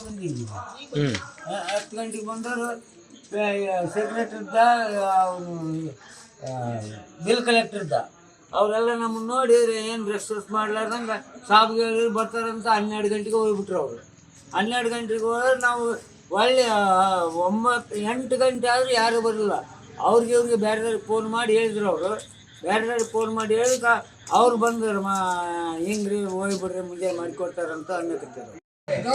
ಬಂದಿದ್ದೀವಿ ಹತ್ತು ಗಂಟೆಗೆ ಬಂದವರು ಸೆಕ್ರೆಟರಿದ್ದ ಅವನು ಬಿಲ್ ಕಲೆಕ್ಟರ್ದ ಅವರೆಲ್ಲ ನಮ್ಮನ್ನು ನೋಡಿ ಏನು ರೆಸ್ಟ್ ಮಾಡ್ಲಾರ್ದಂಗೆ ಸಾಬ್ಗೆ ಬರ್ತಾರಂತ ಹನ್ನೆರಡು ಗಂಟೆಗೆ ಹೋಗ್ಬಿಟ್ರು ಅವರು. ಹನ್ನೆರಡು ಗಂಟೆಗೆ ಹೋದ್ರೆ ನಾವು ಒಳ್ಳೆ ಒಂಬತ್ತು ಎಂಟು ಗಂಟೆ ಆದರೂ ಯಾರೂ ಬರಲಿಲ್ಲ ಅವ್ರಿಗೆ ಇವ್ರಿಗೆ ಬೇರೆದವ್ರಿಗೆ ಫೋನ್ ಮಾಡಿ ಹೇಳಿದ್ರು ಅವರು. ಬೇರೆದವ್ರಿಗೆ ಫೋನ್ ಮಾಡಿ ಹೇಳಿದ ಅವ್ರು ಬಂದರು ಮಾ ಹಿಂಗ್ರಿ ಹೋಗ್ಬಿಡ್ರಿ ಮುಂದೆ ಮಾಡಿಕೊಡ್ತಾರಂತ ಅನ್ನಕತ್ತಾರೆ ಕೆಲಸ